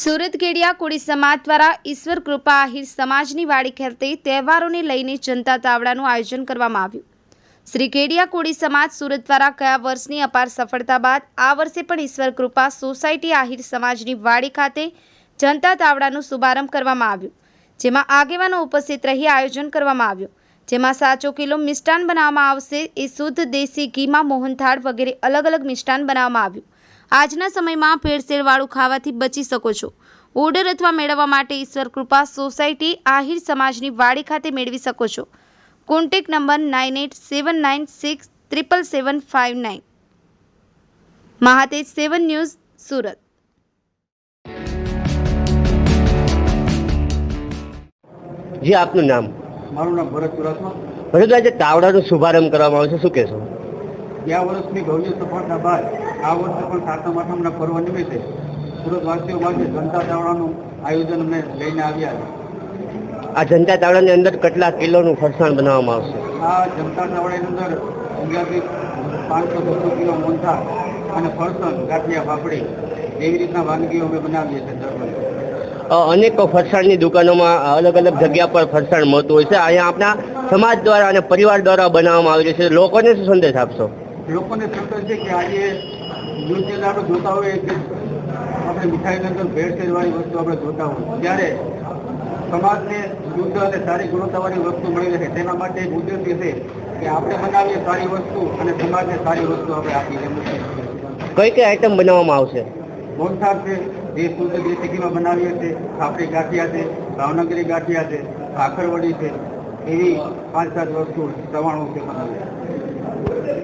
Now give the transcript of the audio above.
સુરત ગેડિયા કોળી સમાજ દ્વારા ઈશ્વર કૃપા આહિર સમાજની વાડી ખાતે તહેવારોને લઈને જનતા તાવડાનું આયોજન કરવામાં આવ્યું. શ્રી ગેડિયા કોળી સમાજ સુરત દ્વારા ગયા વર્ષની અપાર સફળતા બાદ આ વર્ષે પણ ઈશ્વર કૃપા સોસાયટી આહિર સમાજની વાડી ખાતે જનતા તાવડાનું શુભારંભ કરવામાં આવ્યું, જેમાં આગેવાનો ઉપસ્થિત રહી આયોજન કરવામાં આવ્યું. જેમાં સાચો કિલો મિષ્ટાન બનાવવામાં આવશે, એ શુદ્ધ દેશી ઘીમાં મોહનથાળ વગેરે અલગ અલગ મિષ્ટાન બનાવવામાં આવ્યું. આજના સમયમાં ભેળસેળવાળું ખાવાથી બચી શકો છો. ઓર્ડર અથવા મેળવવા માટે ઈશ્વર કૃપા સોસાયટી આહિર સમાજની વાડી ખાતે મેળવી શકો છો. Contact number nine eight seven nine six triple seven five nine. Mahatej seven news Surat. જી આપનું નામ? મારું નામ ભરત આજે તાવડાનો શુભારંભ કરવામાં આવે છે. શું કહેશો? ગયા વર્ષની ભવ્ય સફળતા બાદ આ વર્ષે પણ સાતમ આઠમના પર્વ નિમિત્તે સુરતવાસીઓ માટે જનતા તાવડાનું આયોજન અમે લઈને આવ્યા છે આ જનતા તાવડાની અંદર કેટલા કિલોનું ફરસાણ બનાવવામાં આવશે? આ જનતા તાવડાની અંદર અંદાજિત પાંચસો બસો કિલો મોંઠા અને ફરસાણ ગાંઠિયા પાપડી એવી રીતના વાનગીઓ અમે બનાવીએ છીએ દર વર્ષે. અનેક ફરસાણની દુકાનોમાં અલગ અલગ જગ્યા પર ફરસાણ મળતું હોય છે. અહીંયા આપણા સમાજ દ્વારા અને પરિવાર દ્વારા બનાવવામાં આવી છે. લોકોને શું સંદેશ આપશો? લોકોને સંતોષ છે કે આજે નૃત્ય લાડુ જોતા હોય કે આપણે મીઠાઈની અંદર ભેળસેળવાળી વસ્તુ આપણે જોતા હોય. ત્યારે સમાજને શુદ્ધ અને સારી ગુણવત્તાવાળી વસ્તુ મળી રહે. તેના માટે એક ઉદ્દેશ્ય છે કે આપણે બનાવીએ સારી વસ્તુ અને સમાજને સારી વસ્તુ આપણે આપીએ. કઈ કઈ આઈટમ બનાવવામાં આવશે? મોહનથાળ છે જે શુદ્ધ દેશીમાં બનાવીએ છીએ ખાપડી ગાંઠિયા છે ભાવનગરી ગાંઠિયા છે ભાખરવડી છે એવી પાંચ સાત વસ્તુ પ્રમાણો છે બનાવીએ.